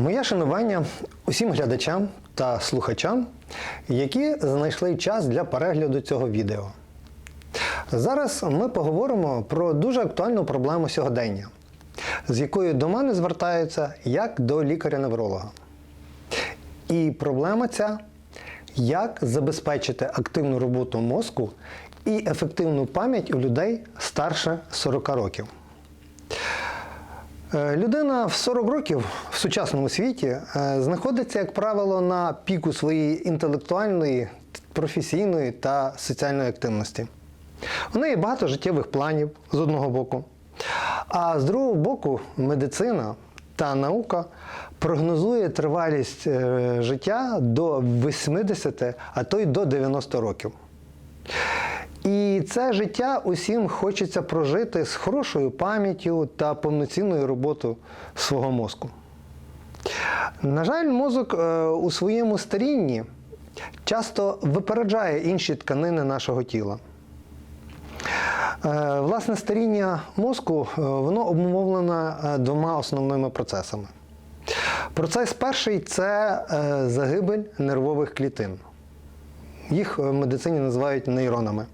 Моє шанування усім глядачам та слухачам, які знайшли час для перегляду цього відео. Зараз ми поговоримо про дуже актуальну проблему сьогодення, з якою до мене звертаються як до лікаря-невролога. І проблема ця як забезпечити активну роботу мозку і ефективну пам'ять у людей старше 40 років. Е, Людина в 40 років в сучасному світі е, знаходиться, як правило, на піку своєї інтелектуальної, професійної та соціальної активності. У неї багато життєвих планів з одного боку, а з другого боку, медицина та наука прогнозує тривалість е, життя до 80, а то й до 90 років. І це життя усім хочеться прожити з хорошою пам'яттю та повноцінною роботою свого мозку. На жаль, мозок е, у своєму старінні часто випереджає інші тканини нашого тіла. Е, Власне, старіння мозку е, воно обумовлено двома основними процесами. Процес перший це загибель нервових клітин. Їх в медицині називають нейронами.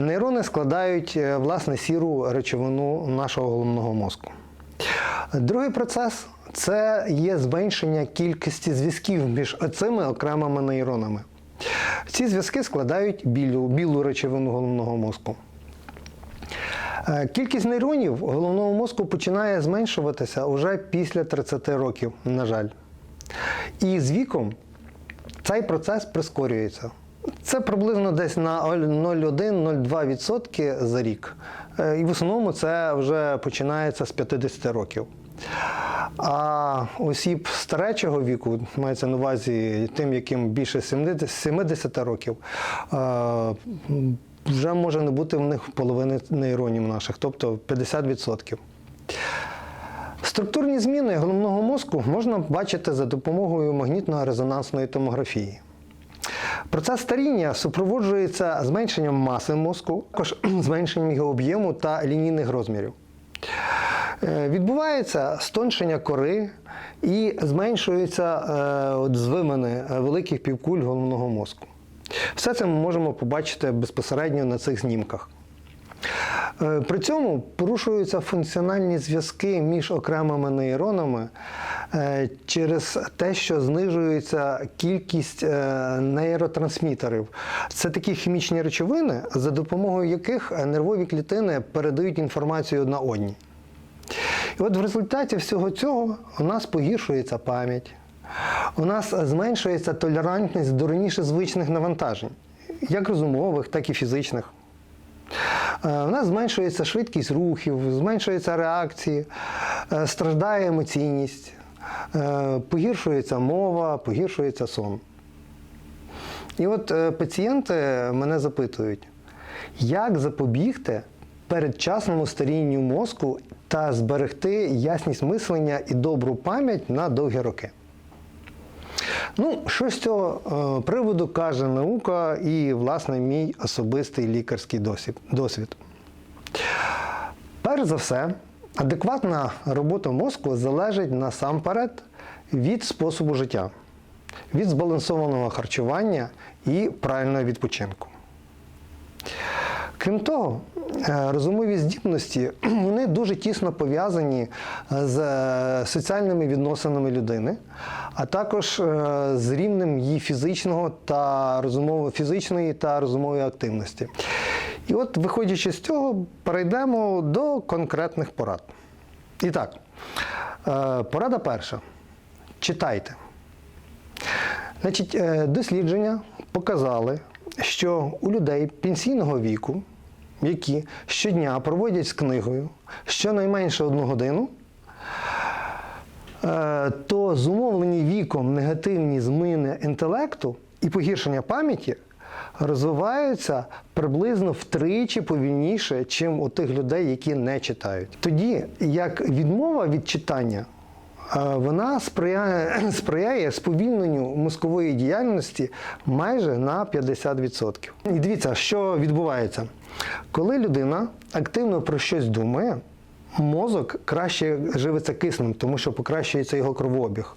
Нейрони складають е, власне сіру речовину нашого головного мозку. Другий процес це є зменшення кількості зв'язків між цими окремими нейронами. Ці зв'язки складають білу, білу речовину головного мозку. Е, Кількість нейронів головного мозку починає зменшуватися уже після 30 років, на жаль. І з віком цей процес прискорюється. Це приблизно десь на 0,1-0,2% за рік. Е, І в основному це вже починається з 50 років. А осіб старечого віку, мається на увазі тим, яким більше 70 70 років, е, вже може не бути в них половини нейронів наших, тобто 50%. Структурні зміни головного мозку можна бачити за допомогою магнітно-резонансної томографії. Процес старіння супроводжується зменшенням маси мозку, також зменшенням його об'єму та лінійних розмірів. Е, Відбувається стоншення кори і зменшуються е, от звимини е, великих півкуль головного мозку. Все це ми можемо побачити безпосередньо на цих знімках. Е, При цьому порушуються функціональні зв'язки між окремими нейронами е, через те, що знижується кількість е, нейротрансмітерів. Це такі хімічні речовини, за допомогою яких нервові клітини передають інформацію одна одній. І от в результаті всього цього у нас погіршується пам'ять, у нас зменшується толерантність до раніше звичних навантажень, як розумових, так і фізичних. Е, У нас зменшується швидкість рухів, зменшується реакції, е, страждає емоційність, е, погіршується мова, погіршується сон. І от пацієнти мене запитують, як запобігти передчасному старінню мозку та зберегти ясність мислення і добру пам'ять на довгі роки. Ну, що з цього е, приводу каже наука і, власне, мій особистий лікарський досвід. досвід. Перш за все, адекватна робота мозку залежить насамперед від способу життя, від збалансованого харчування і правильного відпочинку. Крім того, е, розумові здібності вони дуже тісно пов'язані з е, соціальними відносинами людини, а також е, з рівнем її фізичного та розумово фізичної та розумової активності. І от, виходячи з цього, перейдемо до конкретних порад. І так, е, порада перша. Читайте. Значить, е, дослідження показали, що у людей пенсійного віку, які щодня проводять з книгою щонайменше одну годину, е, то зумовлені віком негативні зміни інтелекту і погіршення пам'яті розвиваються приблизно втричі повільніше, ніж у тих людей, які не читають. Тоді як відмова від читання вона сприяє, сприяє сповільненню мозкової діяльності майже на 50%. І дивіться, що відбувається. Коли людина активно про щось думає, мозок краще живиться киснем, тому що покращується його кровообіг.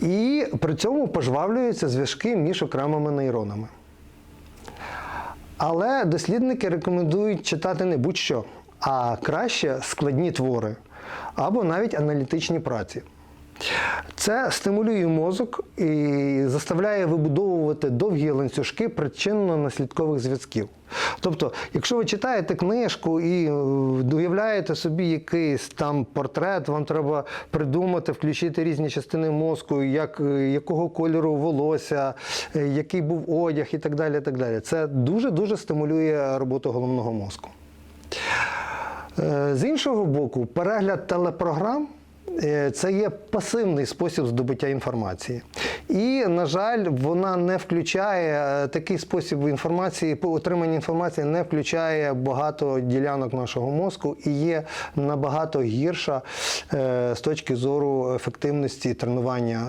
І при цьому пожвавлюються зв'язки між окремими нейронами. Але дослідники рекомендують читати не будь-що, а краще складні твори або навіть аналітичні праці. Це стимулює мозок і заставляє вибудовувати довгі ланцюжки причинно-наслідкових зв'язків. Тобто, якщо ви читаєте книжку і е, уявляєте собі якийсь там портрет, вам треба придумати, включити різні частини мозку, як, е, якого кольору волосся, е, який був одяг і так далі. і так далі. Це дуже-дуже стимулює роботу головного мозку. Е, З іншого боку, перегляд телепрограм е, це є пасивний спосіб здобуття інформації. І, на жаль, вона не включає е, такий спосіб інформації, по отримання інформації не включає багато ділянок нашого мозку і є набагато гірша з точки зору ефективності тренування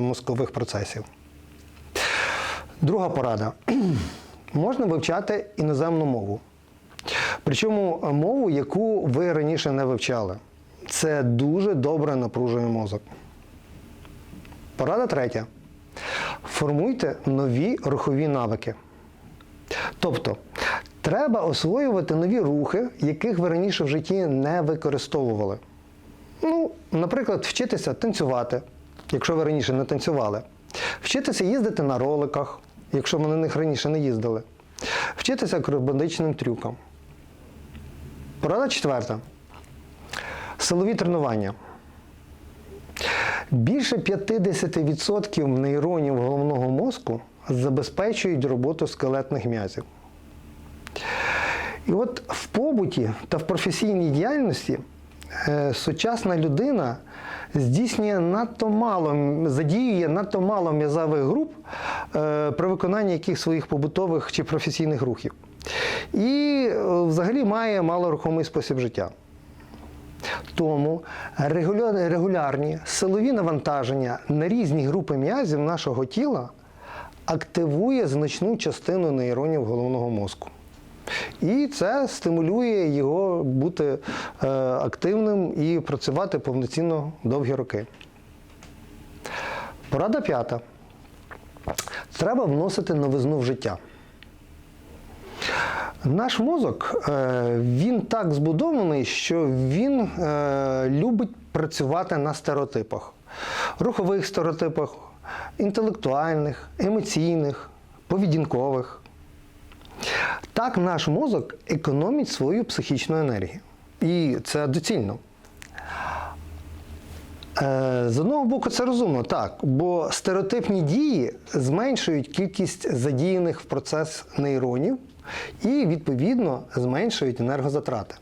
мозкових процесів. Друга порада. Можна вивчати іноземну мову. Причому мову, яку ви раніше не вивчали. Це дуже добре напружує мозок. Порада третя. Формуйте нові рухові навики. Тобто, треба освоювати нові рухи, яких ви раніше в житті не використовували. Ну, наприклад, вчитися танцювати, якщо ви раніше не танцювали. Вчитися їздити на роликах, якщо ви на них раніше не їздили. Вчитися акробатичним трюкам. Порада четверта. Силові тренування. Більше 50% нейронів головного мозку забезпечують роботу скелетних м'язів. І от в побуті та в професійній діяльності е, сучасна людина здійснює надто мало, задіює надто мало м'язових груп е, при виконанні яких своїх побутових чи професійних рухів. І е, взагалі має малорухомий спосіб життя. Тому регулярні силові навантаження на різні групи м'язів нашого тіла активує значну частину нейронів головного мозку. І це стимулює його бути е, активним і працювати повноцінно довгі роки. Порада п'ята. Треба вносити новизну в життя. Наш мозок е, він так збудований, що він е, любить працювати на стереотипах, рухових стереотипах, інтелектуальних, емоційних, поведінкових. Так наш мозок економить свою психічну енергію. І це доцільно. Е, З одного боку, це розумно, так, бо стереотипні дії зменшують кількість задіяних в процес нейронів і, відповідно, зменшують енергозатрати.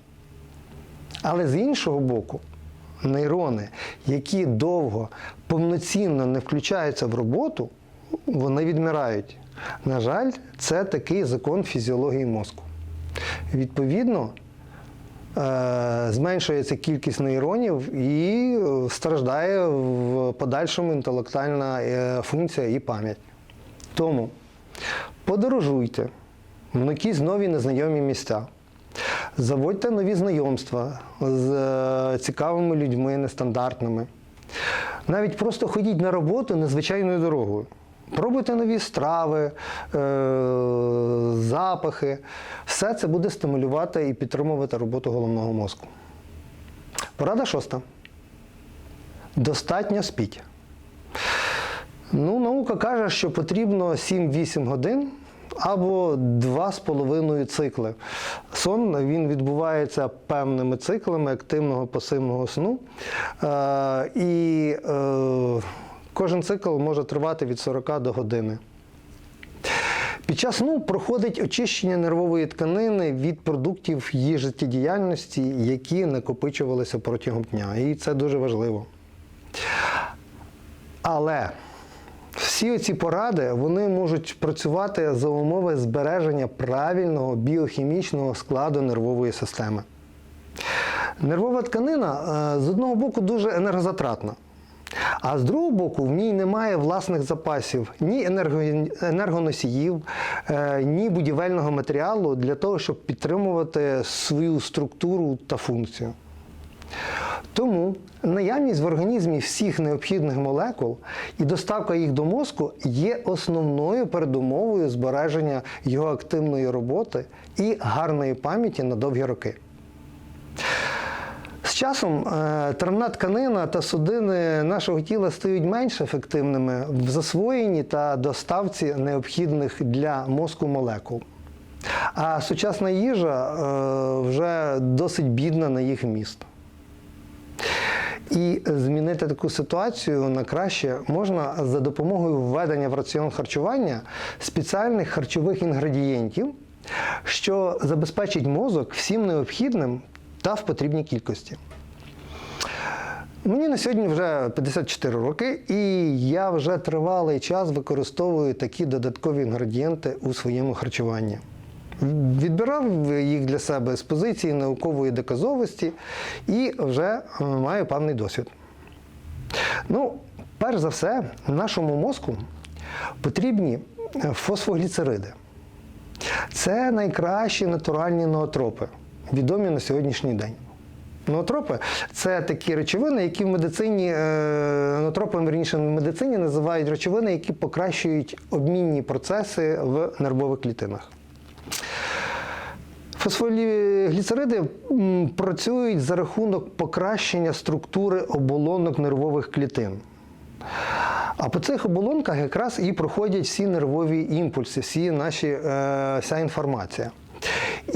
Але з іншого боку, нейрони, які довго повноцінно не включаються в роботу, вони відмирають. На жаль, це такий закон фізіології мозку. Відповідно, е, зменшується кількість нейронів і е, страждає в подальшому інтелектуальна е, функція і пам'ять. Тому подорожуйте в якісь нові незнайомі місця. Заводьте нові знайомства з цікавими людьми, нестандартними. Навіть просто ходіть на роботу незвичайною дорогою. Пробуйте нові страви, е, запахи. Все це буде стимулювати і підтримувати роботу головного мозку. Порада шоста. Достатньо спіть. Ну, наука каже, що потрібно 7-8 годин або 2,5 цикли. Сон він відбувається певними циклами активного пасивного сну. Е, і е, кожен цикл може тривати від 40 до години. Під час сну проходить очищення нервової тканини від продуктів її життєдіяльності, які накопичувалися протягом дня. І це дуже важливо. Але всі ці поради вони можуть працювати за умови збереження правильного біохімічного складу нервової системи. Нервова тканина е, з одного боку дуже енергозатратна. А з другого боку, в ній немає власних запасів ні енергоносіїв, е, ні будівельного матеріалу для того, щоб підтримувати свою структуру та функцію. Тому наявність в організмі всіх необхідних молекул і доставка їх до мозку є основною передумовою збереження його активної роботи і гарної пам'яті на довгі роки. Часом е, травна тканина та судини нашого тіла стають менш ефективними в засвоєнні та доставці необхідних для мозку молекул. А сучасна їжа е, вже досить бідна на їх вміст. І змінити таку ситуацію на краще можна за допомогою введення в раціон харчування спеціальних харчових інгредієнтів, що забезпечить мозок всім необхідним та в потрібній кількості. Мені на сьогодні вже 54 роки, і я вже тривалий час використовую такі додаткові інгредієнти у своєму харчуванні. Відбирав їх для себе з позиції наукової доказовості і вже е, маю певний досвід. Ну, перш за все, нашому мозку потрібні е, фосфогліцериди. Це найкращі натуральні ноотропи, відомі на сьогоднішній день. Ноотропи це такі речовини, які в медицині, е, ноотропами, верніше, в медицині називають речовини, які покращують обмінні процеси в нервових клітинах. Фосфогліцериди м, працюють за рахунок покращення структури оболонок нервових клітин. А по цих оболонках якраз і проходять всі нервові імпульси, всі наші, е, вся інформація.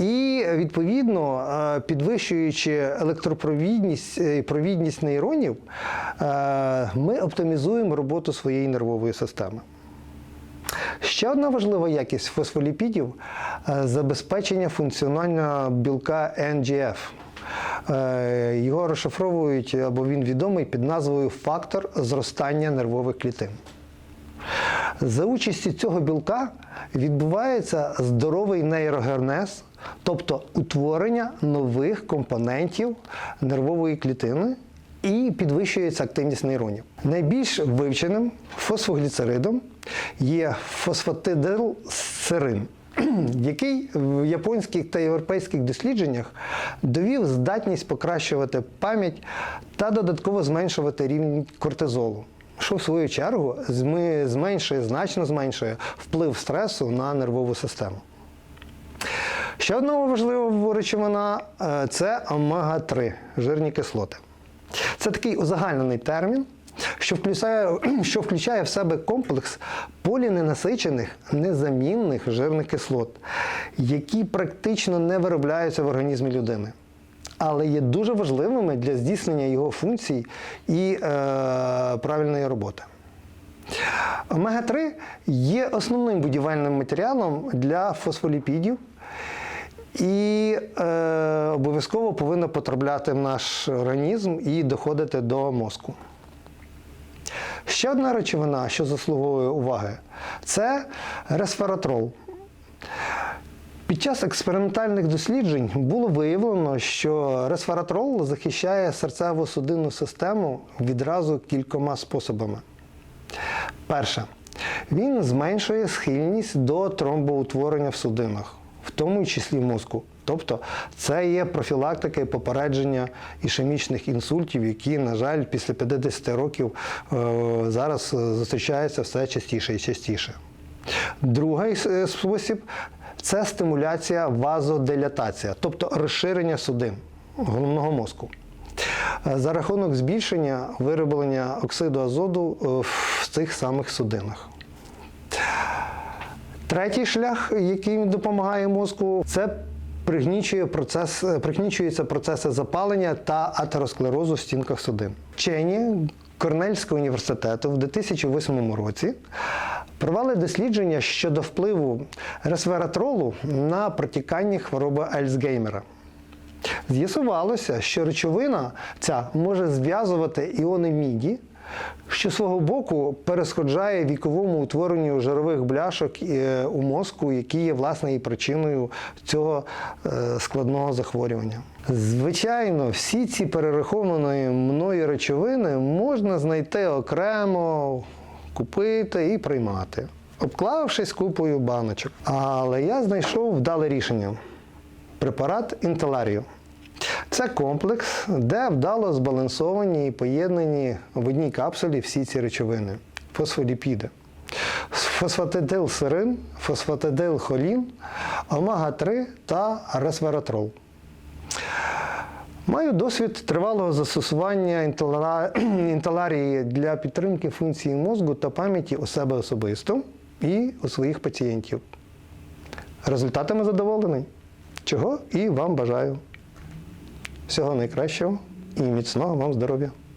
І відповідно, е, підвищуючи електропровідність е, і провідність нейронів, е, ми оптимізуємо роботу своєї нервової системи. Ще одна важлива якість фосфоліпідів забезпечення функціонального білка NGF. Його розшифровують або він відомий під назвою фактор зростання нервових клітин. За участі цього білка відбувається здоровий нейрогенез, тобто утворення нових компонентів нервової клітини і підвищується активність нейронів. Найбільш вивченим фосфогліцеридом є фосфатидилсерин, який в японських та європейських дослідженнях довів здатність покращувати пам'ять та додатково зменшувати рівень кортизолу що в свою чергу зменшує, значно зменшує вплив стресу на нервову систему. Ще одна важлива речовина е, це омега-3 жирні кислоти. Це такий узагальнений термін, що включає, що включає в себе комплекс поліненасичених незамінних жирних кислот, які практично не виробляються в організмі людини але є дуже важливими для здійснення його функцій і е, правильної роботи. Омега-3 є основним будівельним матеріалом для фосфоліпідів і е, обов'язково повинно потрапляти в наш організм і доходити до мозку. Ще одна речовина, що заслуговує уваги, це ресвератрол. Під час експериментальних досліджень було виявлено, що ресвератрол захищає серцево-судинну систему відразу кількома способами. Перше, він зменшує схильність до тромбоутворення в судинах, в тому числі мозку. Тобто це є профілактика і попередження ішемічних інсультів, які, на жаль, після 50 років е, зараз зустрічаються все частіше і частіше. Другий е, спосіб це стимуляція вазодилатація, тобто розширення судин головного мозку. Е, За рахунок збільшення вироблення оксиду азоду е, в цих самих судинах. Третій шлях, який допомагає мозку, це пригнічує процес, е, пригнічуються процеси запалення та атеросклерозу в стінках судин. Вчені Корнельського університету в 2008 році провели дослідження щодо впливу ресвератролу на протікання хвороби Альцгеймера. З'ясувалося, що речовина ця може зв'язувати іони міді, що свого боку перешкоджає віковому утворенню жирових бляшок е, у мозку, які є власне і причиною цього е, складного захворювання. Звичайно, всі ці перераховані мною речовини можна знайти окремо, купити і приймати, обклавшись купою баночок. Але я знайшов вдале рішення препарат інтеларію. Це комплекс, де вдало збалансовані і поєднані в одній капсулі всі ці речовини фосфоліпіди. Фосфатидилсерин, фосфатидилхолін, омега-3 та ресвератрол. Маю досвід тривалого застосування інтеларії для підтримки функції мозку та пам'яті у себе особисто і у своїх пацієнтів. Результатами задоволений. Чого і вам бажаю. Всього найкращого і міцного вам здоров'я.